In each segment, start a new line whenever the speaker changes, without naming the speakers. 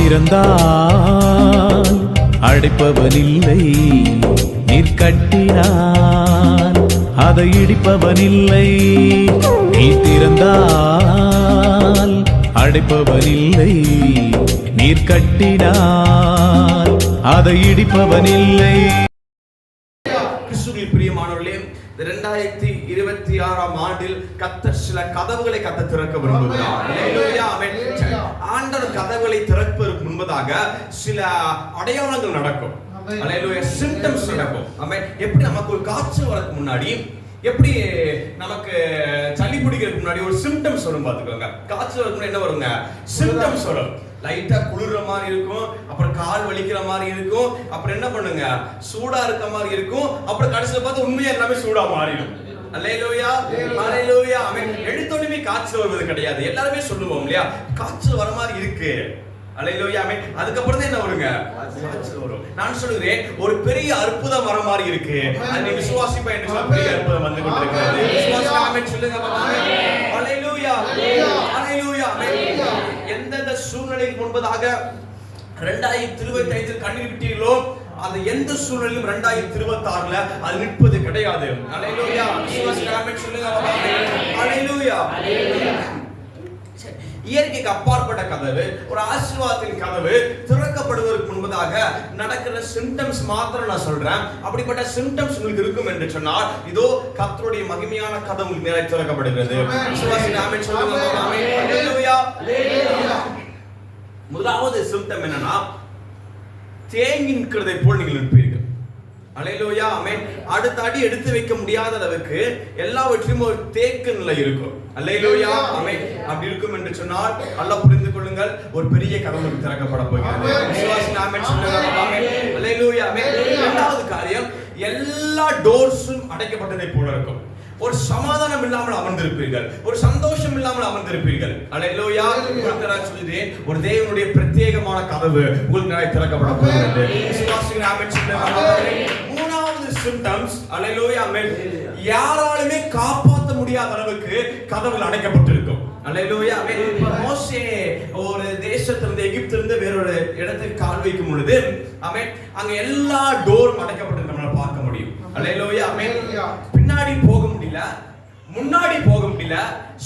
திறந்தால் அடைப்பவனில்லை நீர் கட்டினான் அதை இடிப்பவனில்லை. நீ திறந்தால் அடைப்பவனில்லை நீர் கட்டினான் அதை இடிப்பவனில்லை.
இல்லை பிரியமானவர்களே இந்த ரெண்டாயிரத்தி இருபத்தி ஆறாம் ஆண்டில் கத்தர் சில கதவுகளை கத்த திறக்க விரும்புகிறார். ஆண்டவர் கதவுகளை திறப்பதற்கு முன்பதாக சில அடையாளங்கள் நடக்கும். சிம்டம்ஸ் நடக்கும். எப்படி நமக்கு ஒரு காய்ச்சல் வரதுக்கு முன்னாடி எப்படி நமக்கு சளி பிடிக்கிறதுக்கு முன்னாடி ஒரு சிம்டம்ஸ் வரும் பாத்துக்கோங்க காய்ச்சல் முன்னாடி என்ன வருங்க? சிம்டம்ஸ் வரும். லைட்டா குளிர்ற மாதிரி இருக்கும் அப்புறம் கால் வலிக்கிற மாதிரி இருக்கும் அப்புறம் என்ன பண்ணுங்க? சூடா இருக்க மாதிரி இருக்கும் அப்புறம் கடைசியில பார்த்து உண்மையா எல்லாமே சூடா மாறிடும். அல்லேலூயா அல்லேலூயா ஆமென். எடுத்தோடனே காய்ச்சல் வருவது கிடையாது. எல்லாருமே சொல்லுவோம் இல்லையா? காய்ச்சல் வர மாதிரி இருக்கு. அல்லேலூயா ஆமென். அதுக்கப்புறம் என்ன வருங்க? வரும். நான் சொல்லுகிறேன் ஒரு பெரிய அற்புதம் வர மாதிரி இருக்கு. அது நீ விசுவாசிப்பா என்று சொல்ல பெரிய அற்புதம் வந்து கொண்டிருக்கிறது. விசுவாசிப்பா ஆமென். சொல்லுங்க பாப்பா அல்லேலூயா. அல்லேலூயா ஆமென். எந்தெந்த சூழ்நிலைக்கு முன்பதாக ரெண்டாயிரத்தி இருபத்தி ஐந்தில் கண்ணீர் விட்டீர்களோ அந்த எந்த சூழ்நிலையும் ரெண்டாயிரத்தி இருபத்தி ஆறுல அது நிற்பது கிடையாது. இயற்கைக்கு அப்பாற்பட்ட கதவு ஒரு ஆசீர்வாதத்தின் கதவு திறக்கப்படுவதற்கு முன்பதாக நடக்கிற சிம்டம்ஸ் மாத்திரம் நான் சொல்றேன். அப்படிப்பட்ட சிம்டம்ஸ் உங்களுக்கு இருக்கும் என்று சொன்னால் இதோ கர்த்தருடைய மகிமையான கதவு நேராக திறக்கப்படுகிறது. முதலாவது சிம்டம் என்னன்னா தேங்கி நிற்கிறதை போல் நீங்கள் இருப்பீர்கள் அலையிலோயா ஆமென் அடுத்த அடி எடுத்து வைக்க முடியாத அளவுக்கு எல்லாவற்றையும் ஒரு தேக்க நிலை இருக்கும். அல்லையிலோயா ஆமென் அப்படி இருக்கும் என்று சொன்னால் நல்லா புரிந்து கொள்ளுங்கள். ஒரு பெரிய கதவு திறக்கப்பட போகிறது. அல்லையிலோயா ஆமென் இரண்டாவது காரியம் எல்லா டோர்ஸும் அடைக்கப்பட்டதை போல இருக்கும். ஒரு சமாதானம் இல்லாமல் அமர்ந்திருப்பீர்கள். ஒரு சந்தோஷம் இல்லாமல் அமர்ந்திருப்பீர்கள். உங்களுக்கு நான் சொல்லுகிறேன் ஒரு தேவனுடைய பிரத்யேகமான கதவு உங்களுக்கு நாளை திறக்கப்பட போகிறது. மூணாவது சிம்டம்ஸ் அல்லேலூயா ஆமென் யாராலுமே காப்பாற்ற முடியாத அளவுக்கு கதவுகள் அடைக்கப்பட்டிருக்கும். இப்ப மோசே ஒரு தேசத்திலிருந்து எகிப்திலிருந்து வேறொரு இடத்துக்கு கால் வைக்கும் பொழுது ஆமென் அங்க எல்லா டோரும் அடைக்கப்பட்டு நம்மளால பார்க்க முடியும். போக முடியல முன்னாடி போக முடியல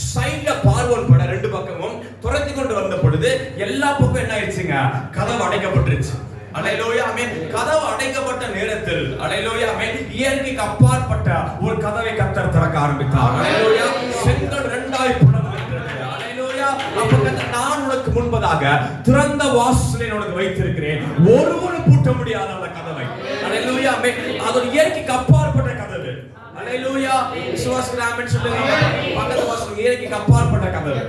சைட்ல பார்வன் பட ரெண்டு பக்கமும் துரத்தி கொண்டு வந்த பொழுது எல்லா பக்கம் என்ன ஆயிடுச்சுங்க? கதவு அடைக்கப்பட்டுருச்சு. அலையிலோயா ஆமென் கதவு அடைக்கப்பட்ட நேரத்தில் அலையிலோயா ஆமென் இயற்கைக்கு அப்பாற்பட்ட ஒரு கதவை கத்தர் திறக்க ஆரம்பித்தார். அலையிலோயா செங்கல் ரெண்டாய் புலம்புகின்றது அலையிலோயா அப்ப நான் உனக்கு முன்பதாக திறந்த வாசலை உனக்கு வைத்திருக்கிறேன். ஒருவரும் பூட்ட முடியாத அந்த கதவை. அலையிலோயா அது இயற்கைக்கு அப்பா ஹalleluya விசுவாசிகள் சொல்லுங்க. பக்கத்து வாசல் இயற்கைக்கு அப்பாற்பட்ட கதவு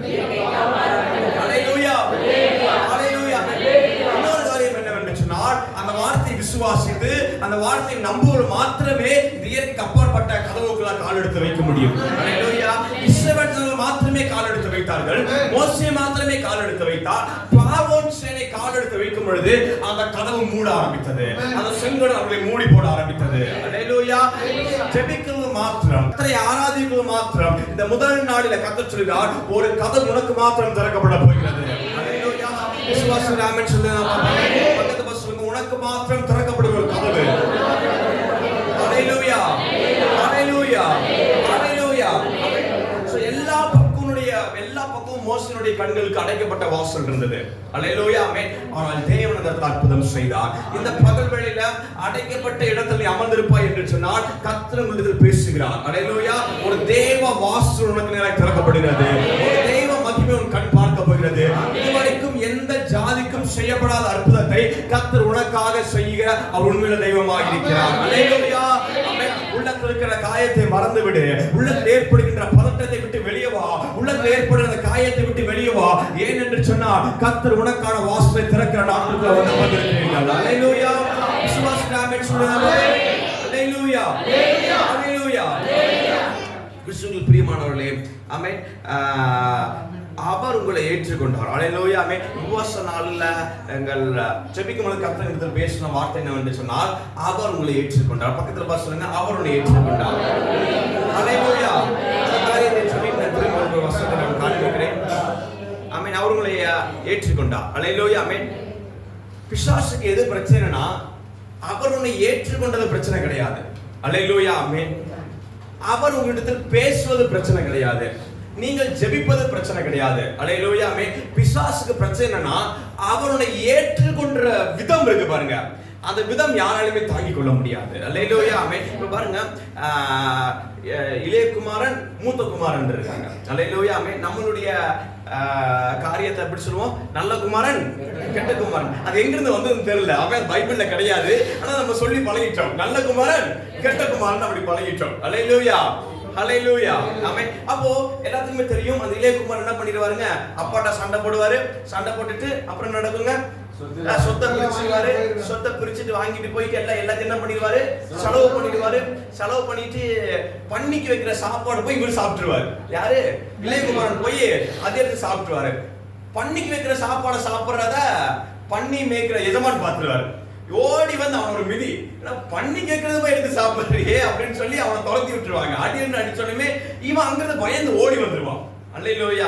ஹalleluya ஹalleluya இன்னொரு காரியம் என்னவென்று சொன்னால் அந்த வார்த்தையை விசுவாசித்து அந்த வார்த்தையை நம்புவது மாத்திரமே இந்த இயற்கைக்கு அப்பாற்பட்ட கதவுக்குள்ள கால் எடுத்து வைக்க முடியும். ஹalleluya இஸ்ரவேலர்கள் மாத்திரமே கால் எடுத்து வைத்தார்கள். மோசே மாத்திரமே கால் எடுத்து வைத்தார். பார்வோன் சேனை கால் எடுத்து வைக்கும் பொழுது அந்த கதவு மூட ஆரம்பித்தது. அந்த செங்கல் அவர்களை மூடி போட ஆரம்பித்தது. அல்லேலூயா ஜெபிக்கிறது மாத்திரம் கர்த்தரை ஆராதிக்கிறது மாத்திரம் இந்த முதல் நாளில கத்தர் சொல்கிறார் ஒரு கதவு உனக்கு மாத்திரம் திறக்கப்பட போகிறது. உனக்கு மாத்திரம் திறக்கப்படுகிற ஒரு கதவு. அல்லேலூயா மோசனுடைய கண்களுக்கு அடைக்கப்பட்ட வாசல் இருந்தது. அலையிலோயாமே ஆமென் ஆனால் தேவன் அதற்கு அற்புதம் செய்தார். இந்த பகல் வேளையில அடைக்கப்பட்ட இடத்தில் நீ அமர்ந்திருப்பாய் என்று சொன்னால் கத்திர உங்களிடத்தில் பேசுகிறார். அலையிலோயா ஒரு தேவ வாசல் உனக்கு நேராக திறக்கப்படுகிறது. ஒரு தெய்வ மகிமை உன் கண் பார்க்க போகிறது. இதுவரைக்கும் எந்த ஜாதிக்கும் செய்யப்படாத அற்புதத்தை கத்தர் உனக்காக செய்கிற அவர் உண்மையில தெய்வமாக இருக்கிறார். அலையிலோயா உள்ளத்தில் இருக்கிற காயத்தை மறந்துவிடு. உள்ளத்தில் ஏற்படுகின்ற பதட்டத்தை விட்டு வெளியே வா. உள்ளத்தில் ஏற்படுகிற காயத்தை விட்டு வெளியே வா. ஏன் என்று சொன்னால் கர்த்தர் உனக்கான வாசலை திறக்கிற நாட்களுக்கு வந்து வந்திருக்கிறீர்கள். அல்லேலூயா. விசுவாசி ஆமென் சொல்லுங்க. அல்லேலூயா. அல்லேலூயா. கிறிஸ்துவில் பிரியமானவர்களே ஆமென். ஆஹ், அவர் உங்களை ஏற்றுக்கொண்டார். அலையிலோயா ஆமென். உபவாச நாளில் எங்கள் ஜெபிக்கும் பொழுது கர்த்தர் இடத்தில் பேசின வார்த்தை என்னவென்று சொன்னால் அவர் உங்களை ஏற்றுக்கொண்டார். பக்கத்தில் பார்த்து சொல்லுங்க அவர் உங்களை ஏற்றுக்கொண்டார். அலையிலோயா அந்த காரியத்தை சொல்லி நான் திரும்ப அவர்களை வசனத்தை ஏற்றுக்கொண்டார். அலையிலோயா ஆமென் பிசாசுக்கு எது பிரச்சனைனா அவர் உன்னை ஏற்றுக்கொண்டது பிரச்சனை கிடையாது. அலையிலோயா ஆமென் அவர் உங்களிடத்தில் பேசுவது பிரச்சனை கிடையாது. நீங்கள் ஜெபிப்பது பிரச்சனை கிடையாது. அல்லேலூயா மேன் பிசாசுக்கு பிரச்சனை என்னன்னா அவருடைய ஏற்றுக்கொண்ட விதம் இருக்கு பாருங்க. அந்த விதம் யாராலுமே தாங்கிக் கொள்ள முடியாது. அல்லேலூயா ஆமென் இப்ப பாருங்க இளையகுமாரன் மூத்த குமாரன் இருக்காங்க. அல்லேலூயா ஆமென் நம்மளுடைய காரியத்தை எப்படி சொல்லுவோம்? நல்ல குமாரன் கெட்ட குமாரன். அது எங்கிருந்து வந்ததுன்னு தெரியல. அவன் பைபிள்ல கிடையாது. ஆனா நம்ம சொல்லி பழகிட்டோம். நல்ல குமாரன் கெட்ட குமாரன் அப்படி பழகிட்டோம். அல்லேலூயா ஹalleluya ஆமென் அப்போ எல்லாத்துக்குமே தெரியும் அந்த இளையகுமார் என்ன பண்ணிடுவாருங்க? அப்பாட்ட சண்டை போடுவாரு. சண்டை போட்டுட்டு அப்புறம் நடக்குங்க? சொத்தை பிரிச்சுவாரு சொத்தை பிரிச்சுட்டு வாங்கிட்டு போயிட்டு எல்லாம் எல்லாத்தையும் என்ன பண்ணிடுவாரு? செலவு பண்ணிடுவாரு. செலவு பண்ணிட்டு பண்ணிக்கு வைக்கிற சாப்பாடு போய் இவர் சாப்பிட்டுருவாரு. யாரு? இளையகுமாரன் போய் அதே எடுத்து சாப்பிட்டுருவாரு. பண்ணிக்கு வைக்கிற சாப்பாடை சாப்பிட்றத பண்ணி மேய்க்கிற எஜமான் பார்த்துருவாரு. ஓடி வந்து அவன் ஒரு மிதி. ஏன்னா, பண்ணி கேட்கறது போய் எடுத்து சாப்பிடுறியே அப்படின்னு சொல்லி அவனை துரத்தி விட்டுருவாங்க. அடின்னு அடிச்சோடனே இவன் அங்கிருந்து பயந்து ஓடி வந்துருவான். அல்லையிலோயா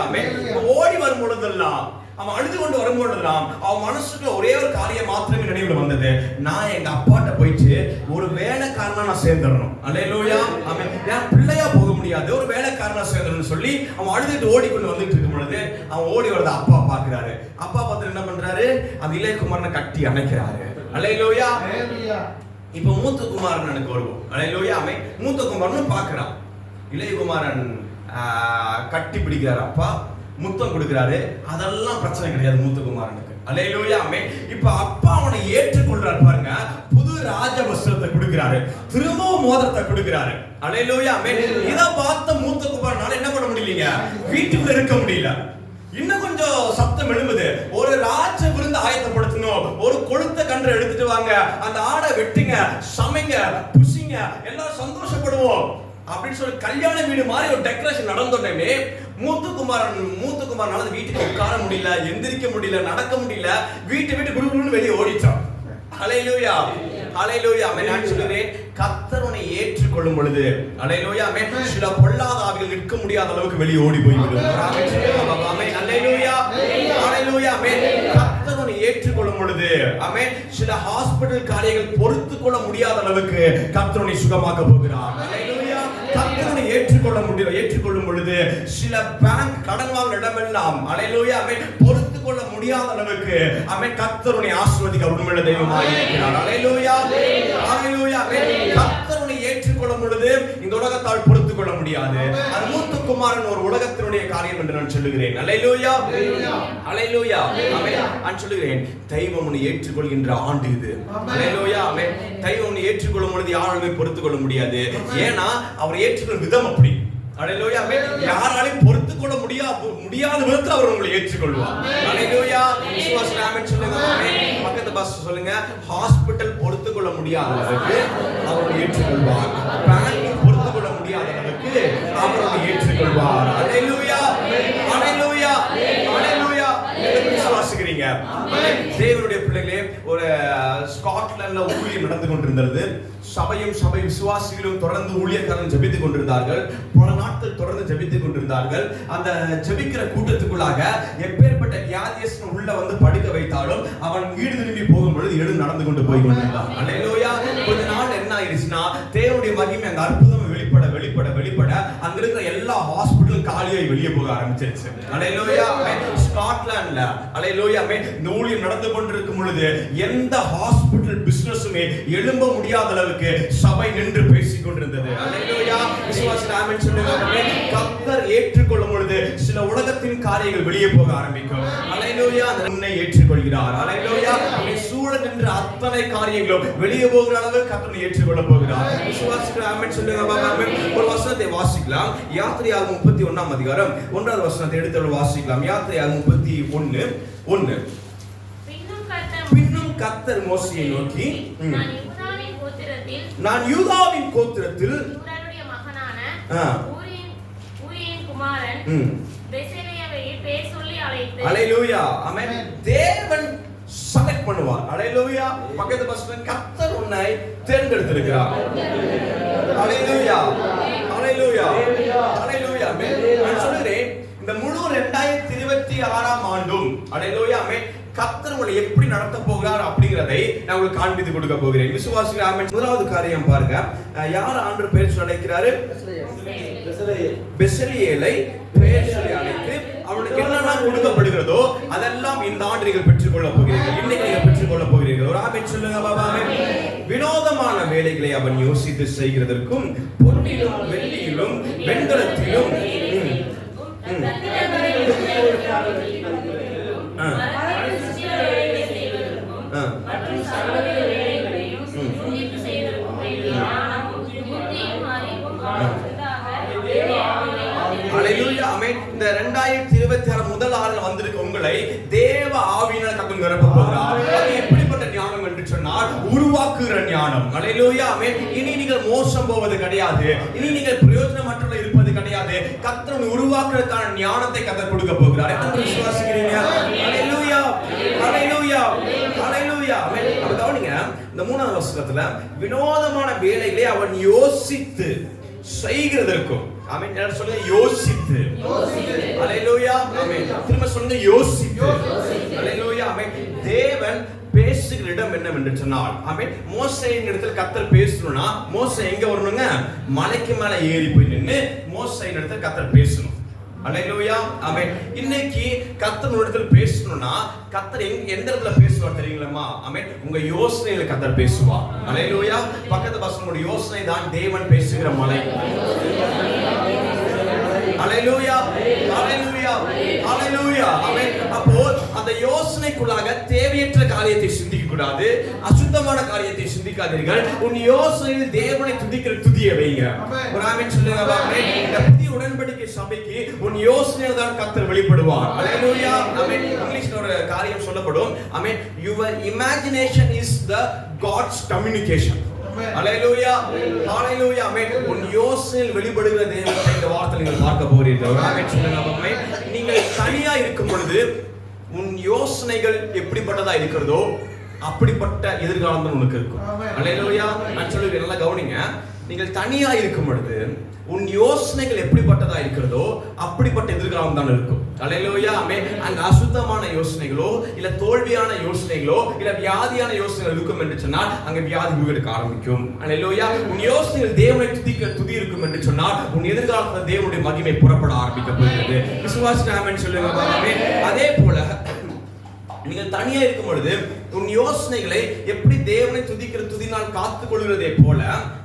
ஓடி வரும் பொழுதெல்லாம் அவன் அழுது கொண்டு வரும் பொழுதெல்லாம் அவன் மனசுக்குள்ள ஒரே ஒரு காரியம் மாத்திரமே நினைவுல வந்தது. நான் எங்க அப்பாட்ட போயிட்டு ஒரு வேலைக்காரனா நான் சேர்ந்துடணும். அல்லையிலோயா அவன் என் பிள்ளையா போக முடியாது. ஒரு வேலைக்காரனா சேர்ந்துடணும்னு சொல்லி அவன் அழுதுட்டு ஓடிக்கொண்டு வந்துட்டு இருக்கும் பொழுது அவன் ஓடி வரத அப்பா பாக்குறாரு அப்பா பார்த்துட்டு என்ன பண்றாரு? அந்த இளையகுமாரனை கட்டி அணைக்கிறாரு. அல்லையிலோயா இப்ப மூத்த குமாரன் எனக்கு வருவோம். அலையிலோயா அவன் மூத்த குமாரன் பார்க்கறான். இளையகுமாரன் கட்டி பிடிக்கிறார் அப்பா. முத்தம் கொடுக்கிறாரு. அதெல்லாம் பிரச்சனை கிடையாது மூத்த குமாரனுக்கு அலையிலோயா அவன் இப்ப அப்பா அவனை ஏற்றுக்கொள்றாரு பாருங்க. புது ராஜ வஸ்திரத்தை கொடுக்கிறாரு. திரும்பவும் மோதிரத்தை கொடுக்கிறாரு. அலையிலோயா அவன் இதை பார்த்த மூத்த குமாரனால என்ன பண்ண முடியலீங்க? வீட்டுக்குள்ள இருக்க முடியல. இன்னும் கொஞ்சம் சத்தம் எழும்புது. ஒரு ராஜ விருந்து ஆயத்தப்படுத்தணும். ஒரு கொழுத்த கன்று எடுத்துட்டு வாங்க. அந்த ஆடை வெட்டுங்க சமைங்க புசிங்க. எல்லாரும் சந்தோஷப்படுவோம். அப்படின்னு சொல்லி கல்யாண வீடு மாதிரி ஒரு டெக்கரேஷன் நடந்தோடனே மூத்துக்குமாரன் மூத்துக்குமாரனால அந்த வீட்டுக்கு உட்கார முடியல எந்திரிக்க முடியல நடக்க முடியல வீட்டு வீட்டு குடுகுடுன்னு வெளியே ஓடிச்சான். அலையிலோயா அலையிலோயா அமை நான் சொல்லுகிறேன் கத்தர் ஏற்றுக்கொள்ளும் பொழுது அலையிலோயா அமை சில பொல்லாத ஆவிகள் நிற்க முடியாத அளவுக்கு வெளியே ஓடி போய் அலையிலோயா அலையிலோயா சொல்லுங்க. ஏற்றுக்கொள்ளும் பொழுது அமே சில ஹாஸ்பிடல் காரியங்கள் பொறுத்து கொள்ள முடியாத அளவுக்கு கத்தரனை சுகமாக்க போகிறான் ஏற்றுக்கொள்ள முடியும் ஏற்றுக்கொள்ளும் பொழுது சில பேங்க் கடன் வாங்குற இடமெல்லாம் அல்லேலூயா அவை பொறுத்து கொள்ள முடியாத அளவுக்கு அவை கர்த்தர் ஆசிர்வதிக்க ஆசீர்வதிக்க உண்மையுள்ள தெய்வமாக இருக்கிறார். அலையிலோயா அலையிலோயா ஆமென் ஏற்றுக்கொள்ளும் பொழுது இந்த உலகத்தால் பொறுத்து கொள்ள முடியாது. அது மூத்த குமாரன் ஒரு உலகத்தினுடைய காரியம் என்று நான் சொல்லுகிறேன். அல்லேலூயா. அல்லேலூயா. ஆமென். நான் சொல்லுகிறேன். தெய்வம் உன்னை ஏற்றுக்கொள்கின்ற ஆண்டு இது. அல்லேலூயா. ஆமென். தெய்வம் உன்னை ஏற்றுக்கொள்ளும் பொழுது யாராலுமே பொறுத்து கொள்ள முடியாது. ஏன்னா அவர் ஏற்றுக்கொள்ளும் விதம் அப்படி. அல்லேலூயா. ஆமென். யாராலையும் பொறுத்து கொள்ள முடியாது முடியாத விதத்தில் அவர் உங்களை ஏற்றுக்கொள்வார். அல்லேலூயா. விசுவாசம் ஆமென் சொல்லுங்க. பக்கத்து பஸ் சொல்லுங்க. ஹாஸ்பிடல் பொறுத்து கொள்ள முடியாத அளவுக்கு அவர் ஏற்றுக்கொள்வார். பேங்க் பொறுத்து கொள்ள முடியாத அளவுக்கு அவர் ஏற்றுக்கொள்வார் விசுவாசிக்கிறீங்க? தேவனுடைய பிள்ளைகளே ஒரு ஸ்காட்லாந்துல ஊழியம் நடந்து கொண்டிருந்தது. சபையும் சபை விசுவாசிகளும் தொடர்ந்து ஊழியக்காரர்கள் ஜெபித்துக் கொண்டிருந்தார்கள். பல நாட்கள் தொடர்ந்து ஜெபித்துக் கொண்டிருந்தார்கள். அந்த ஜெபிக்கிற கூட்டத்துக்குள்ளாக எப்பேற்பட்ட வியாதியஸ்தன் உள்ள வந்து படுக்க வைத்தாலும் அவன் வீடு திரும்பி போகும் பொழுது எழுந்து நடந்து கொண்டு போய் கொண்டிருந்தான். கொஞ்ச நாள் என்ன ஆயிடுச்சுன்னா தேவனுடைய மகிமை அந்த அற்புதம் வெளிப்பட வெளிப்பட. அங்க இருக்கிற எல்லா ஹாஸ்பிட்டலும் காலியாய் வெளியே போக ஆரம்பிச்சிருச்சு. அலையிலோயா ஸ்காட்லாண்ட்ல அலையிலோயா இந்த ஊழியம் நடந்து கொண்டிருக்கும் பொழுது எந்த ஹாஸ்பிட்டல் பிசினஸுமே எழும்ப முடியாத அளவுக்கு சபை நின்று பேசிக் கொண்டிருந்தது. அலையிலோயா விசுவாசி ராமன் சொல்லுங்க. கத்தர் ஏற்றுக்கொள்ளும் பொழுது சில உலகத்தின் காரியங்கள் வெளியே போக ஆரம்பிக்கும். அலையிலோயா அதனை ஏற்றுக்கொள்கிறார். அலையிலோயா சூழ நின்ற அத்தனை காரியங்களும் வெளியே போகிற அளவு கர்த்தனை ஏற்றுக்கொள்ள போகிறார். விசுவாசிக்கிற ஆமென். சொல்லுங்க ஒரு வசனத்தை வாசிக்கலாம். யாத்திரையாக முப்பத்தி ஒண்ணாம் அதிகாரம். ஒன்றாவது வசனத்தை எடுத்து வாசிக்கலாம். யாத்திரையாக முப்பத்தி ஒண்ணு ஒண்ணு
பின்னும் கர்த்தர்
மோசையை நோக்கி
நான் யூதாவின் கோத்திரத்தில்
நான் யூதாவின் கோத்திரத்தில்
யூதனுடைய மகனான
ஆ.
ஊரியின் ஊரியின் குமாரன்
ம்,
பெசலேயவை பேர் சொல்லி அழைத்து
அலையிலூயா. ஆமென். தேவன் செலக்ட் பண்ணுவார் அலையிலூயா பக்கத்து பஸ்ல கர்த்தர் உன்னை தேர்ந்தெடுத்திருக்கிறார். அலையிலூயா அலையிலூயா அலையிலூயா நான் சொல்கிறேன் இந்த முழு 2026 ஆறாம் ஆண்டும் அலையிலூயா கத்தர் உங்களை எப்படி நடத்த போகிறார் அப்படிங்கிறதை நான் உங்களுக்கு காண்பித்து கொடுக்க போகிறேன். விசுவாசிகள் ஆமென் முதலாவது காரியம் பாருங்க. யார் ஆண்டு பெயர் சொல்லி அழைக்கிறாரு? பெசலியேலை பெயர் சொல்லி அழைத்து அவனுக்கு என்னெல்லாம் கொடுக்கப்படுகிறதோ அதெல்லாம் இந்த ஆண்டு நீங்கள் பெற்றுக்கொள்ள போகிறீர்கள். இன்னைக்கு நீங்கள் பெற்றுக்கொள்ள போகிறீர்கள். ஒரு ஆமென் சொல்லுங்க பாபா வினோதமான வேலைகளை அவன் யோசித்து செய்கிறதற்கும் பொன்னிலும் வெள்ளியிலும் இனி நீங்கள் மோசம் போவது கிடையாது. இனி நீங்கள் பிரயோஜனமற்ற இருப்பது கிடையாது. கத்தர் உருவாக்குறதுக்கான ஞானத்தை கத்தர் கொடுக்க போகிறார். விசுவாசிக்கிறீங்க? ஹalleluya ஹalleluya ஹalleluya அப்ப கவனிங்க இந்த மூணாவது வசனத்துல வினோதமான வேலைகளை அவன் யோசித்து செய்கிறதற்கும். ஆமென் சொல்லுங்க யோசித்து. ஹalleluya ஆமென் திரும்ப சொல்லுங்க யோசித்து ஹalleluya ஆமென் தேவன் பேசுகிற என்று சொன்னால். ஆமென். மோசையின் இடத்துல கத்தர் பேசணும்னா மோசை எங்க வரணுங்க? மலைக்கு மேல ஏறி போய் நின்னு மோசையின் இடத்துல கத்தர் பேசணும். அலையிலோயா. ஆமென். இன்னைக்கு கத்தர் இடத்துல பேசணும்னா கத்தர் எங்க எந்த இடத்துல பேசுவார் தெரியுங்களா ஆமென். உங்க யோசனையில கத்தர் பேசுவா அலையிலோயா. பக்கத்து பசங்களோட யோசனை தான் தேவன் பேசுகிற மலை. அலையிலோயா. அலையிலோயா. அலையிலோயா. ஆமென். அப்போ அந்த யோசனைக்குள்ளாக தேவையற்ற காரியத்தை சிந்திக்க கூடாது அசுத்தமான காரியத்தை சிந்திக்காதீர்கள். உன் யோசனையில் தேவனை துதிக்கிற துதியை வைங்க. ஒரு ஆமென் சொல்லுங்க இந்த புதிய உடன்படிக்கை சபைக்கு உன் யோசனையில் தான் கர்த்தர் வெளிப்படுவார். ஹalleluya ஆமென் இங்கிலீஷ்ல ஒரு காரியம் சொல்லப்படும். ஆமென் your imagination is the god's communication. Hallelujah hallelujah amen உன் யோசனையில் வெளிப்படுகிற தேவனை இந்த வார்த்தை நீங்கள் பார்க்க போகிறீர்கள். ஒரு ஆமென் சொல்லுங்க நீங்கள் தனியா இருக்கும் பொழுது உன் யோசனைகள் எப்படிப்பட்டதா இருக்கிறதோ அப்படிப்பட்ட எதிர்காலம் உனக்கு இருக்கும். நான் சொல்லுவேன் நல்லா கவனிங்க. நீங்கள் தனியா இருக்கும் பொழுது உன் யோசனைகள் எப்படிப்பட்டதா இருக்கிறதோ அப்படிப்பட்ட எதிர்காலம் தான் இருக்கும். ஹalleluya அந்த அசுத்தமான யோசனைகளோ இல்ல தோல்வியான யோசனைகளோ இல்ல வியாதியான யோசனைகள் இருக்கும் என்று சொன்னால் அங்க வியாதி உருவெடுக்க ஆரம்பிக்கும். ஹalleluya உன் யோசனைகள் தேவனை துதிக்க துதி இருக்கும் என்று சொன்னால் உன் எதிர்காலத்துல தேவனுடைய மகிமை புறப்பட ஆரம்பிக்க போகிறது. விசுவாசி ஆமென் சொல்லுங்க அதே போல நீங்கள் தனியா இருக்கும் பொழுது உன் யோசனைகளை எப்படி தேவனை துதிக்கிற துதினால் காத்து கொள்கிறதே போல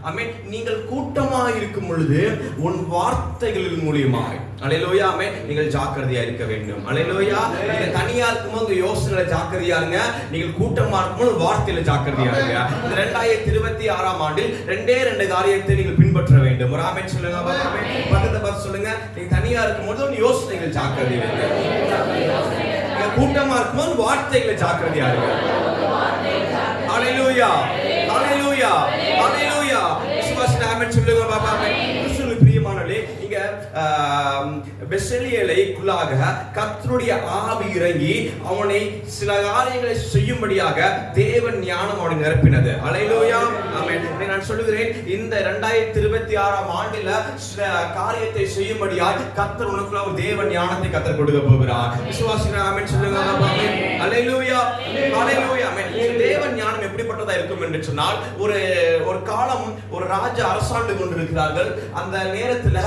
அமே நீங்கள் கூட்டமா இருக்கும் பொழுது உன் வார்த்தைகளின் மூலியமாக அலையிலோயா அமே நீங்கள் ஜாக்கிரதையா இருக்க வேண்டும். அலையிலோயா நீங்க தனியா இருக்கும்போது உங்க யோசனைகளை ஜாக்கிரதையா இருங்க. நீங்கள் கூட்டமா இருக்கும்போது வார்த்தையில ஜாக்கிரதையா இருங்க. இந்த ரெண்டாயிரத்தி இருபத்தி ஆறாம் ஆண்டில் ரெண்டே ரெண்டு காரியத்தை நீங்கள் பின்பற்ற வேண்டும். ஒரு ஆமென் சொல்லுங்க பக்கத்தை பார்த்து சொல்லுங்க. நீங்க தனியா இருக்கும்போது உன் யோசனைகள் ஜாக்கிரதையா இருங்க. கூட்டமா இருக்கும்போது வார்த்தைகளை ஜாக்கிரதையா இருங்க. அலையூயா அலையூயா அலையூயா விசுவாசி ஆமென் சொல்லுங்க பாப்பா ஆமென். பிரியமானவர்களே இங்க பெசலியலைக்குள்ளாக கத்தனுடைய ஆவி இறங்கி அவனை சில காரியங்களை செய்யும்படியாக தேவன் ஞானம் அவனை நிரப்பினது. அலையிலோயா நான் சொல்லுகிறேன். இந்த 2026 ஆறாம் ஆண்டில் சில காரியத்தை செய்யும்படியாக கத்தர் உனக்குள்ள ஒரு தேவன் ஞானத்தை கத்தர் கொடுக்க போகிறார். விசுவாசிகள் அமைன் சொல்லுங்க அலையிலோயா அலையிலோயா தேவ ஞானம் எப்படிப்பட்டதா இருக்கும் என்று சொன்னால் ஒரு ஒரு காலம் ஒரு ராஜா அரசாண்டு கொண்டிருக்கிறார்கள். அந்த நேரத்துல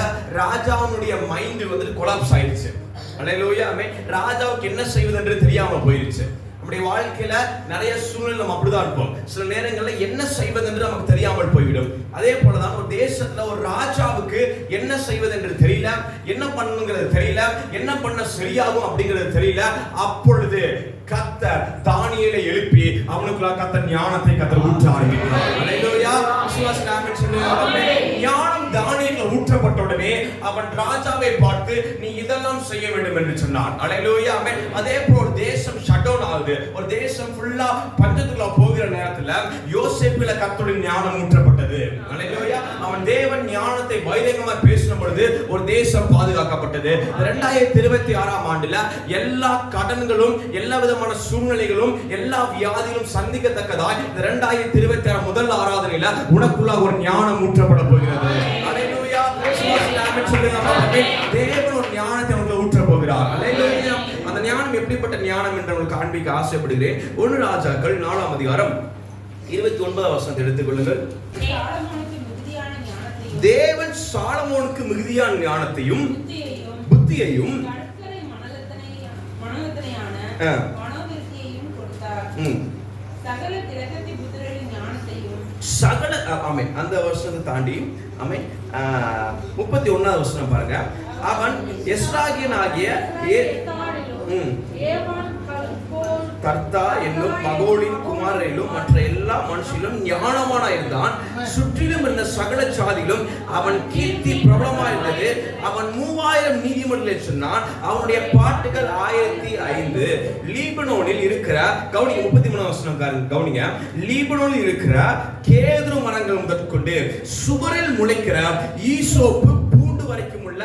ராஜாவுடைய மைண்ட் வந்து கொலாப்ஸ் ஆயிடுச்சு. அலையிலோயாமே ராஜாவுக்கு என்ன செய்வது என்று தெரியாம போயிருச்சு. நம்முடைய வாழ்க்கையில நிறைய சூழ்நிலை நம்ம அப்படிதான் இருப்போம். சில நேரங்கள்ல என்ன செய்வது என்று நமக்கு தெரியாமல் போய்விடும். அதே போலதான் ஒரு தேசத்துல ஒரு ராஜாவுக்கு என்ன செய்வது என்று தெரியல என்ன பண்ணணுங்கிறது தெரியல என்ன பண்ண சரியாகும் அப்படிங்கிறது தெரியல. அப்பொழுது கத்தர் தானியலை எழுப்பி அவனுக்குள்ள கத்தர் ஞானத்தை கத்தர் ஊற்ற ஆரம்பிக்கிறார். ஞானம் தானியேல ஊற்றப்பட்ட உடனே அவன் ராஜாவை பார்த்து நீ இதெல்லாம் செய்ய வேண்டும் என்று சொன்னான். அலையிலோயா. அவன் அதே போல் ஒரு தேசம் ஷட் டவுன் ஆகுது. ஒரு தேசம் ஃபுல்லா பஞ்சத்துக்குள்ள போகிற நேரத்துல யோசேப்புல கத்தோட ஞானம் ஊற்றப்பட்ட பாதுகாக்கப்பட்டது அவன் தேவன் ஞானத்தை பகிரங்கமா பேசின பொழுது ஒரு தேசம் பாதுகாக்கப்பட்டது. ரெண்டாயிரத்தி இருபத்தி ஆறாம் ஆண்டுல எல்லா கடன்களும் எல்லா விதமான சூழ்நிலைகளும் எல்லா வியாதிகளும் சந்திக்கத்தக்கதாய் இந்த ரெண்டாயிரத்தி இருபத்தி ஆறு முதல் ஆராதனையில உனக்குள்ள ஒரு ஞானம் ஊற்றப்பட போகிறது. அல்லேலூயா தேவன் ஒரு ஞானத்தை அவங்களை ஊற்ற போகிறார். அந்த ஞானம் எப்படிப்பட்ட ஞானம் என்று உங்களுக்கு காண்பிக்க ஆசைப்படுகிறேன். ஒன்று ராஜாக்கள் நாலாம் அதிகாரம் இருபத்தி ஒன்பதாம் வசனத்தை எடுத்துக்கொள்ளுங்கள் தேவன் சாலமோனுக்கு மிகுதியான ஞானத்தையும்
புத்தியையும் சகல
ஆமென். அந்த வருஷத்தை தாண்டி ஆமென். ஆ, முப்பத்தி ஒன்னாவது வருஷம் பாருங்க. அவன் எஸ்ராகியன் ஆகிய ஏ கர்த்தா என்னும் மகோலின் குமாரிலும் மற்ற எல்லா மனுஷிலும் ஞானவானா இருந்தான் சுற்றிலும் இருந்த சகல சாதியிலும் அவன் கீர்த்தி பிரபலமா இருந்தது அவன் மூவாயிரம் நீதிமன்றங்களை சொன்னான். அவனுடைய பாட்டுகள் ஆயிரத்தி ஐந்து. லீபனோனில் இருக்கிற கவுனிங்க முப்பத்தி மூணாம் வசனம் கவுனிங்க. லீபனோனில் இருக்கிற கேதுரு மரங்கள் முதற்கொண்டு சுவரில் முளைக்கிற ஈசோப்பு பூண்டு வரைக்கும் உள்ள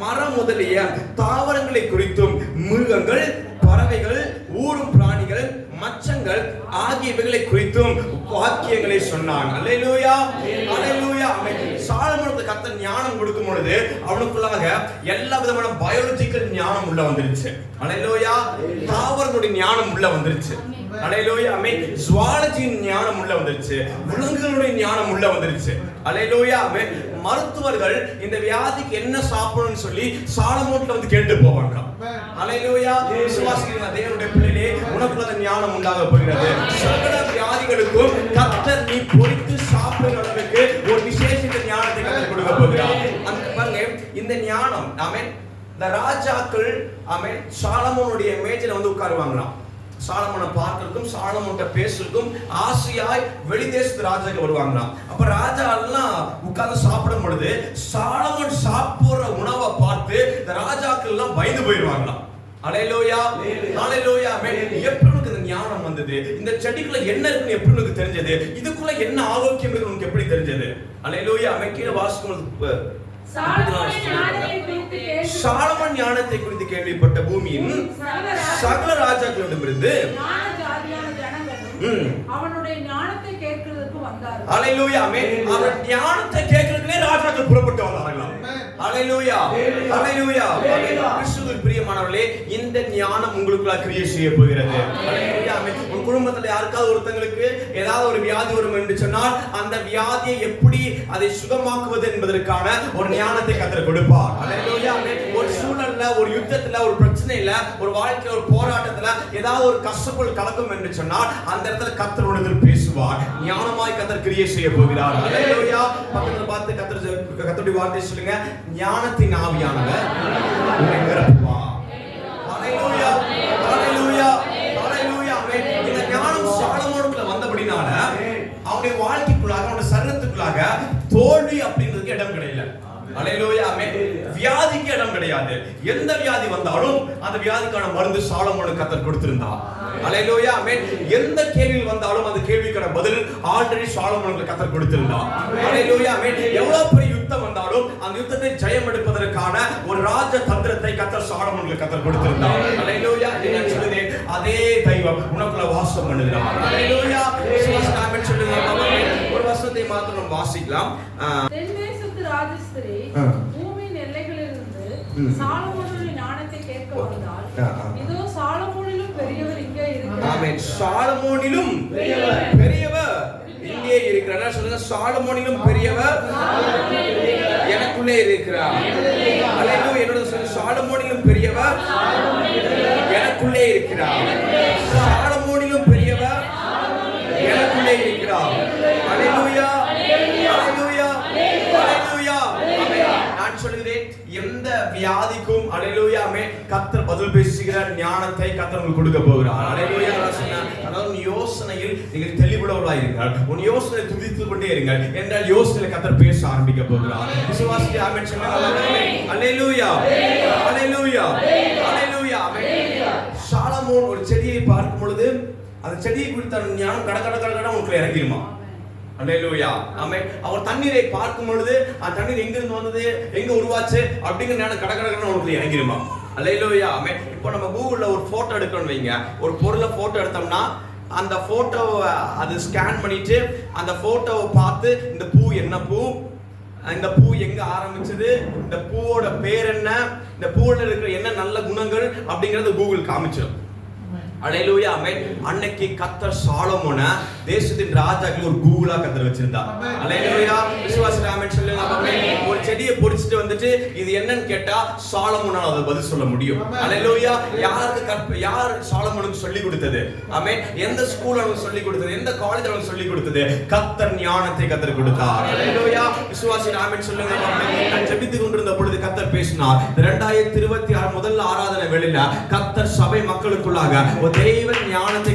மரம் முதலிய தாவரங்களை குறித்தும் மிருகங்கள் பறவைகள் ஊரும் பிராணிகள் மச்சங்கள் ஆகியவைகளை குறித்தும் வாக்கியங்களை சொன்னான். அலையலூயா அலையலூயா அவன் கத்த ஞானம் கொடுக்கும் பொழுது அவனுக்குள்ளாக எல்லா விதமான பயாலஜிக்கல் ஞானம் உள்ள வந்துருச்சு. அலையலூயா தாவரங்களுடைய ஞானம் உள்ள வந்துருச்சு. அலையிலோயா அமை ஜுவாலஜியின் ஞானம் உள்ள வந்துருச்சு. விலங்குகளுடைய ஞானம் உள்ள வந்துருச்சு. அலையிலோயா அமை மருத்துவர்கள் இந்த வியாதிக்கு என்ன சாப்பிடணும்னு சொல்லி சாலமோட்ல வந்து கேட்டு போவாங்க. அலையிலோயா விசுவாசிக்கிற தேவனுடைய பிள்ளையிலே உனக்குள்ள அந்த ஞானம் உண்டாக போகிறது. சகல வியாதிகளுக்கும் கத்தர் நீ பொறித்து சாப்பிடுற அளவுக்கு ஒரு விசேஷித்த ஞானத்தை கத்தர் கொடுக்க போகிறார். அந்த பாருங்க இந்த ஞானம் ஆமென் இந்த ராஜாக்கள் ஆமென் சாலமோனுடைய மேஜில வந்து உட்காருவாங்களாம். சாலமோனை பார்க்கறதுக்கும் சாலமோன்ட்ட பேசுறதுக்கும் ஆசையாய் வெளிதேசத்து ராஜாக்கள் வருவாங்களாம். அப்ப ராஜா எல்லாம் உட்கார்ந்து சாப்பிடும் பொழுது சாலமோன் சாப்பிடுற உணவை பார்த்து இந்த ராஜாக்கள் எல்லாம் பயந்து போயிடுவாங்களாம். அலையிலோயா அலையிலோயா. எப்படி உனக்கு இந்த ஞானம் வந்தது? இந்த செடிக்குள்ள என்ன இருக்குன்னு எப்படி உனக்கு தெரிஞ்சது? இதுக்குள்ள என்ன ஆரோக்கியம் இருக்கு உனக்கு எப்படி தெரிஞ்சது? அலையிலோயா அவன் கீழே வாசிக்கும் சாலமன் ஞானத்தை குறித்து கேள்விப்பட்ட பூமியின்
சகல ராஜ-
சகல ராஜாக்களிடமிருந்து.
அவனுடைய ஞானத்தை கேட்கிறதுக்கு
அலையிலூயா அவர் ஞானத்தை கேட்கறதுக்கே ராஜாக்கள் புறப்பட்டு வந்தார்களாம். அலையிலூயா அலையிலூயா கிறிஸ்துவில் பிரியமானவர்களே இந்த ஞானம் உங்களுக்குள்ள கிரியை செய்ய போகிறது. உன் குடும்பத்துல யாருக்காவது ஒருத்தங்களுக்கு ஏதாவது ஒரு வியாதி வரும் என்று சொன்னால் அந்த வியாதியை எப்படி அதை சுகமாக்குவது என்பதற்கான ஒரு ஞானத்தை கத்தர் கொடுப்பார். ஒரு சூழல்ல ஒரு யுத்தத்துல ஒரு பிரச்சனையில ஒரு வாழ்க்கையில ஒரு போராட்டத்துல ஏதாவது ஒரு கஷ்டங்கள் கலக்கும் என்று சொன்னால் அந்த இடத்துல கத்தர் உனதில் பேசுவார். ஞானமாய் கத்தர் கிரியை செய்ய போகிறார். பக்கத்துல பார்த்து கத்தர் கத்தருடைய வார்த்தை சொல்லுங்க. ஞானத்தின் ஆவியானவர் இந்த ஞானம் சாலமோனுக்குள்ள வந்தபடினால அவனுடைய வாழ்க்கைக்குள்ளாக அவனுடைய சரீரத்துக்குள்ளாக தோல்வி அப்படின்றதுக்கு இடம் ஆமென். வியாதிக்கு இடம் கிடையாது. எந்த வியாதி வந்தாலும் அந்த வியாதிக்கான மருந்து சாலமோனுக்கு கத்தர் கொடுத்திருந்தார் அலையிலோயா ஆமென். எந்த கேள்வி வந்தாலும் அந்த கேள்விக்கான பதில் ஆல்ரெடி சாலமோனுக்கு கத்தர் கொடுத்திருந்தார் அலையிலோயா ஆமென். எவ்வளவு பெரிய வந்தாலும் அந்த யுத்தத்தை ஜெயம் எடுப்பதற்கான ஒரு ராஜ தந்திரத்தை கத்தர் சாலமோனுக்கு கத்தர் கொடுத்திருந்தார். அலையிலோயா இதை நான் சொல்லுதேன் அதே தெய்வம் உனக்குள்ள வாசம் பண்ணுகிறார். அலையிலோயா விசுவாசம் ஆமென் சொல்லுங்க ஒரு வசனத்தை மாத்திரம் நம்ம வாசிக்கலாம்.
தென்தேசத்து ராஜஸ்திரி. பூமியின் எல்லைகளிலிருந்து. சாலமோனுடைய ஞானத்தை கேட்க வந்தால். இதோ சாலமோனிலும் பெரியவர் இங்கே இருக்கிறார்.
ஆமென். சாலமோனிலும்
பெரியவர்.
பெரியவர் இங்கே இருக்கிறார். சொல்லுங்க? சாலமோனிலும் பெரியவர் எனக்குள்ளே இருக்கிறார். அல்லேலூயா. என்னோட சொல்லுங்க சாலமோனிலும் பெரியவர் எனக்குள்ளே இருக்கிறார். சாலமோனிலும் பெரியவர் எனக்குள்ளே இருக்கிறார். அல்லேலூயா. அல்லேலூயா. அல்லேலூயா. நான் சொல்கிறேன் எந்த வியாதிக்கும் அலையிலூயாமே கத்தர் பதில் பேசுகிற ஞானத்தை கத்தர் உங்களுக்கு கொடுக்க போகிறார். அலையிலூயா அதாவது யோசனையில் நீங்கள் இருங்கள் உன் யோசனை துதித்து கொண்டே இருங்கள். என்றால் யோசனையில் கத்தர் பேச ஆரம்பிக்க போகிறார். விசுவாசி ஆமென். சொல்லுங்க. அலையிலூயா அலையிலூயா சாலமோன் ஒரு செடியை பார்க்கும் பொழுது அந்த செடியை குறித்த ஞானம் கட கட கட கட உங்களுக்கு இறங்கிருமா? அல்லேலூயா ஆமே அவர் தண்ணீரை பார்க்கும் பொழுது அந்த தண்ணீர் எங்கிருந்து வந்தது? எங்க உருவாச்சு? அப்படிங்கிற நேரம் கட கட கடன்னு உங்களுக்கு இறங்கிருமா? அல்லேலூயா ஆமே இப்போ நம்ம கூகுளில் ஒரு ஃபோட்டோ எடுக்கணும்னு வைங்க. ஒரு பொருளை ஃபோட்டோ எடுத்தோம்னா அந்த ஃபோட்டோவை அது ஸ்கேன் பண்ணிட்டு அந்த ஃபோட்டோவை பார்த்து இந்த பூ என்ன பூ? இந்த பூ எங்க ஆரம்பிச்சது? இந்த பூவோட பேர் என்ன? இந்த பூவோட இருக்கிற என்ன நல்ல குணங்கள்? அப்படிங்கறது கூகுள் காமிச்சிடும் அலையிலூயா ஆமென் அன்னைக்கு கத்தர் சாலமோன தேசத்தின் ராஜாக்கள் ஒரு கூகுளா கத்தர் வச்சிருந்தா. அலையிலூயா விசுவாச ஆமென் சொல்லுங்க. ஒரு செடியை பொறிச்சிட்டு வந்துட்டு இது என்னன்னு கேட்டா சாலமோனால அதை பதில் சொல்ல முடியும். அலையிலூயா யாருக்கு கற்ப யார் சாலமோனுக்கு சொல்லி கொடுத்தது? ஆமென் எந்த ஸ்கூல் அவனுக்கு சொல்லி கொடுத்தது? எந்த காலேஜ் அவனுக்கு சொல்லி கொடுத்தது? கத்தர் ஞானத்தை கத்தர் கொடுத்தார். அலையிலூயா விசுவாசி ஆமென் சொல்லுங்க. நான் ஜெபித்துக் கொண்டிருந்த பொழுது கத்தர் பேசினார். இரண்டாயிரத்தி இருபத்தி ஆறு முதல் ஆராதனை வேளையில கத்தர் சபை மக்களுக்குள்ளாக ஒரு தெய்வ ஞானத்தை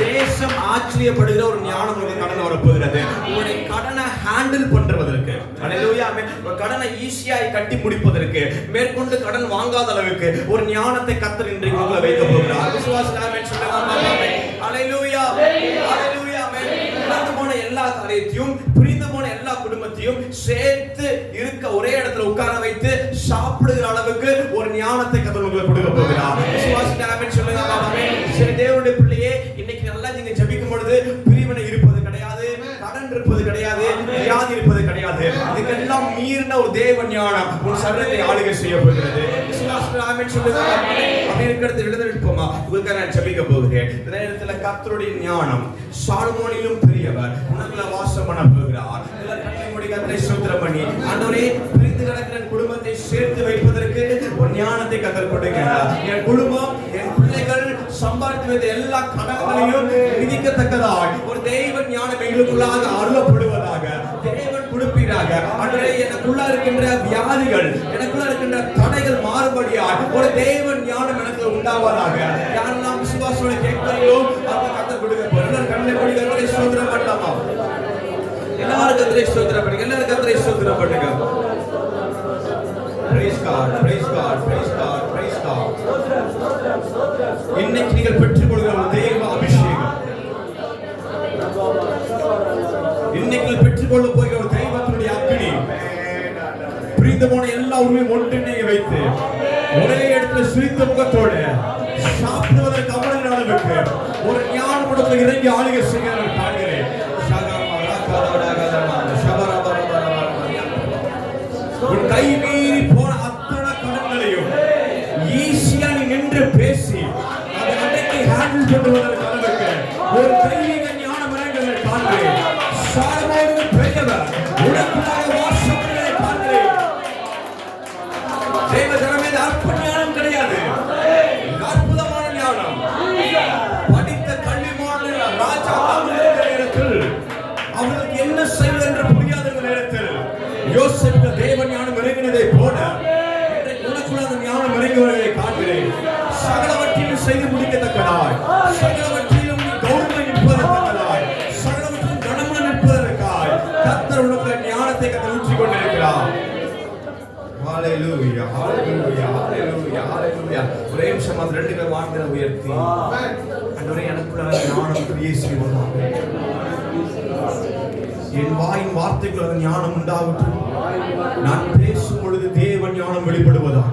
தேசம் ஆச்சரியப்படுகிற ஒரு ஞானம் உங்களுக்கு கடந்து வரப்போகிறது. உங்களுடைய கடனை ஹேண்டில் பண்றதற்கு கடனை ஈஸியாய் கட்டி முடிப்பதற்கு. மேற்கொண்டு கடன் வாங்காத அளவுக்கு ஒரு ஞானத்தை கத்தர் இன்றைக்கு உங்களை வைக்க போகிறார். விசுவாச ஞானம் உன் சரீரத்தை ஆளுகை செய்ய போகிறது இருக்கிறது உங்களுக்கு நான் ஜெபிக்க போகிறேன். இந்த நேரத்துல கர்த்தருடைய ஞானம் சாலமோனிலும் பெரியவர் உனக்குள்ள வாசம் பண்ண போகிறார். கர்த்தரை ஸ்தோத்திரம் பண்ணி ஆண்டவரே பிரிந்து கிடக்கிற என் குடும்பத்தை சேர்த்து வைப்பதற்கு ஒரு ஞானத்தை கத்தர் கொடுங்க என் குடும்பம் என் பிள்ளைகள் சம்பாதித்து வைத்த எல்லா கடன்களையும் விதிக்கத்தக்கதாய். ஒரு தெய்வ ஞானம் எங்களுக்குள்ளாக அருளப்படுவதாக மாறும்படியாக அன்றே எனக்குள்ளா இருக்கின்ற வியாதிகள் எனக்குள்ளா இருக்கின்ற தடைகள் மாறும்படியாக ஒரு தேவன் ஞானம் எனக்கு உண்டாவதாக. யாரெல்லாம் விசுவாசோட கேட்கிறீங்களோ அவங்க கத்தர் கொடுக்க போறார் கண்ணை மூடி கத்தரை பண்ணலாமா? எல்லாரும் கத்தரை சோதனை பண்ணுங்க. எல்லாரும் கத்தரை சோதனை பண்ணுங்க. Praise God, praise God, praise God, praise God. இன்னைக்கு நீங்கள் பெற்றுக் கொள்கிற ஒரு தெய்வ அபிஷேகம். இன்னைக்கு நீங்கள் பெற்றுக்கொள்ள போய் பிரிந்து போன எல்லா உண்மையும் ஒன்றிணைய வைத்து ஒரே இடத்துல சிரித்த முகத்தோடு சாப்பிடுவதற்கு அவ்வளவு அளவுக்கு ஒரு ஞான முடத்தில் இறங்கி ஆளுகை செய்ய நான் பார்க்கிறேன் உன் கை மீறி போன அத்தனை கடன்களையும் ஈஸியா நீ நின்று பேசி அதை அன்னைக்கு ஹேண்டில் பண்ணுவதற்கு ஒரே நிமிஷம் அந்த ரெண்டு பேர் வார்த்தையை உயர்த்தி. ஆண்டவரே எனக்குள்ள ஞானம் கிரியை செய்வதாக என் வாயின் வார்த்தைக்குள்ள ஞானம் உண்டாகட்டும். நான் பேசும் பொழுது தேவ ஞானம் வெளிப்படுவதாக.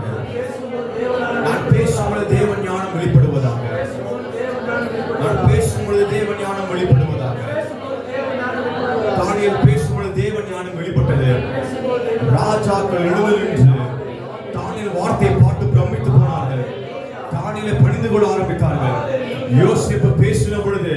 நான் பேசும் பொழுது தேவ ஞானம் வெளிப்படுவதாக. நான் பேசும் பொழுது தேவ ஞானம் வெளிப்படுவதாக. தானியல் பேசும் பொழுது தேவ ஞானம் வெளிப்பட்டது. ராஜாக்கள் எழுதலின் தானியலை ஆரம்பித்தார்கள். யோசிப்பு பேசின பொழுது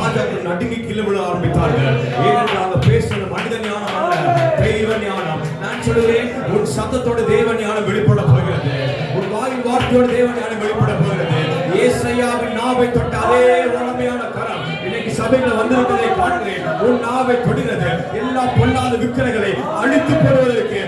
ராஜாக்கள் நடுங்கி கீழே விழ ஆரம்பித்தார்கள். ஏனென்றால் அந்த பேசின மனித ஞானம் அல்ல தெய்வ ஞானம் நான் சொல்கிறேன் உன் சத்தத்தோட தேவ ஞானம் வெளிப்பட போகிறது. உன் வாய் வார்த்தையோட தேவ ஞானம் வெளிப்பட போகிறது. ஏசையாவின் நாவை தொட்ட அதே வளமையான கரம் இன்னைக்கு சபையில வந்திருக்கிறதை காண்கிறேன். உன் நாவை தொடுகிறது. எல்லா பொல்லாத விக்கிரகளை அழித்து போடுவதற்கு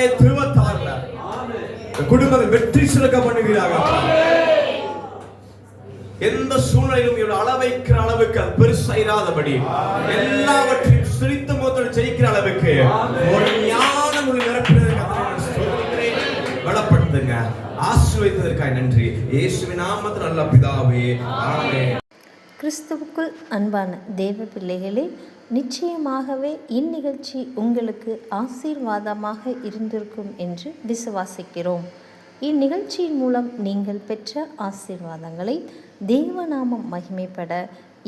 கட்டளையை திரும்ப ஆறுல குடும்பத்தை வெற்றி சிறக்க பண்ணுவீராக. எந்த சூழ்நிலையிலும் இவள் அளவைக்கிற அளவுக்கு அது பெருசா இராதபடி எல்லாவற்றையும் சிரித்த முகத்தோடு ஜெயிக்கிற அளவுக்கு ஒரு ஞானம் உள்ள நிரப்பினதற்காக பலப்படுத்துங்க. ஆசீர்வதித்ததற்காக நன்றி. இயேசுவின் நாமத்தில் நல்ல பிதாவே. ஆமென்.
கிறிஸ்துவுக்குள் அன்பான தேவ பிள்ளைகளே நிச்சயமாகவே இந்நிகழ்ச்சி உங்களுக்கு ஆசீர்வாதமாக இருந்திருக்கும் என்று விசுவாசிக்கிறோம். இந்நிகழ்ச்சியின் மூலம் நீங்கள் பெற்ற ஆசீர்வாதங்களை தேவநாமம் மகிமைப்பட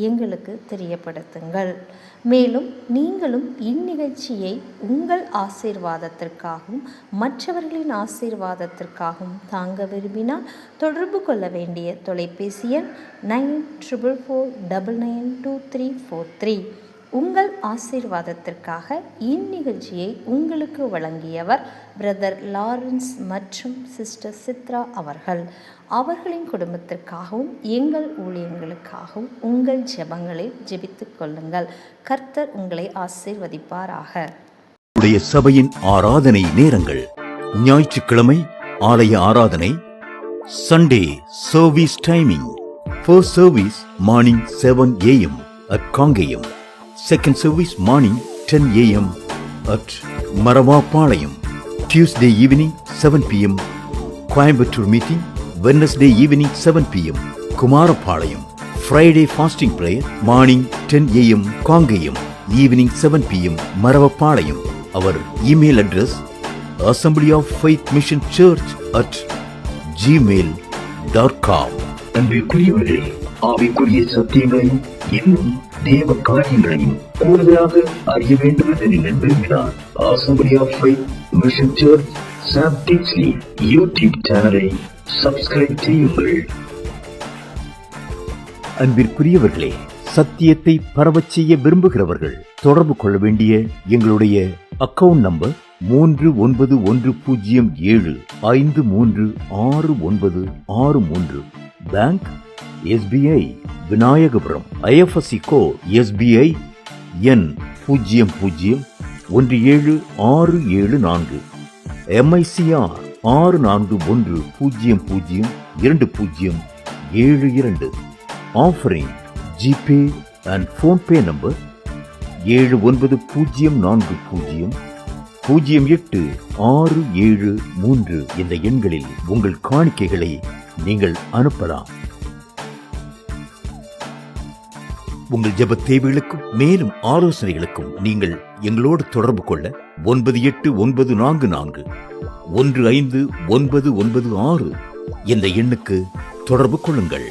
எங்களுக்கு தெரியப்படுத்துங்கள். மேலும் நீங்களும் இந்நிகழ்ச்சியை உங்கள் ஆசீர்வாதத்திற்காகவும் மற்றவர்களின் ஆசீர்வாதத்திற்காகவும் தாங்க விரும்பினால் தொடர்பு கொள்ள வேண்டிய தொலைபேசி எண் nine triple four double nine two three four three. உங்கள் ஆசீர்வாதத்திற்காக இந்நிகழ்ச்சியை உங்களுக்கு வழங்கியவர் பிரதர் லாரன்ஸ் மற்றும் சிஸ்டர் சித்ரா அவர்கள். அவர்களின் குடும்பத்திற்காகவும் எங்கள் ஊழியங்களுக்காகவும் உங்கள் ஜெபங்களை ஜெபித்துக் கொள்ளுங்கள். கர்த்தர் உங்களை ஆசீர்வதிப்பாராக.
உடைய சபையின் ஆராதனை நேரங்கள். ஞாயிற்றுக்கிழமை ஆலய ஆராதனை. Sunday service timing first service morning seven AM at Kangeyam second service morning ten AM at Maravapalayam Tuesday evening seven PM Coimbatore meeting Wednesday evening seven PM Kumarapalayam Friday fasting prayer morning ten AM Kangeyam evening seven PM Maravapalayam our email address assembly of faith mission church at Gmail dot com
அன்பிற்குரியவர்களே ஆவிக்குரிய சத்தியங்களையும் இன்னும் தேவ காரியங்களையும் கூடுதலாக அறிய வேண்டும் என நீங்கள் விரும்பினால் assembly of mission church Sam Dixley YouTube சேனலை சப்ஸ்கிரைப் செய்யுங்கள்.
அன்பிற்குரியவர்களே சத்தியத்தை பரவச் செய்ய விரும்புகிறவர்கள் தொடர்பு கொள்ள வேண்டிய எங்களுடைய அக்கவுண்ட் நம்பர் மூன்று ஒன்பது ஒன்று பூஜ்ஜியம் ஏழு ஐந்து மூன்று ஆறு ஒன்பது ஆறு மூன்று. Bank SBI Vinayagapuram IFSC code SBI எண் பூஜ்ஜியம் பூஜ்ஜியம் ஒன்று ஏழு ஆறு ஏழு நான்கு எம்ஐசிஆர் ஆறு நான்கு ஒன்று பூஜ்ஜியம் பூஜ்ஜியம் இரண்டு பூஜ்ஜியம் ஏழு இரண்டு. Offering GPay and PhonePe number ஏழு ஒன்பது பூஜ்ஜியம் நான்கு பூஜ்ஜியம் பூஜ்ஜியம் எட்டு ஆறு ஏழு மூன்று இந்த எண்களில் உங்கள் காணிக்கைகளை நீங்கள் அனுப்பலாம். உங்கள் ஜெப தேவைகளுக்கும் மேலும் ஆலோசனைகளுக்கும் நீங்கள் எங்களோடு தொடர்பு கொள்ள ஒன்பது எட்டு ஒன்பது நான்கு நான்கு ஒன்று ஐந்து ஒன்பது ஒன்பது ஆறு என்ற எண்ணுக்கு தொடர்பு கொள்ளுங்கள்.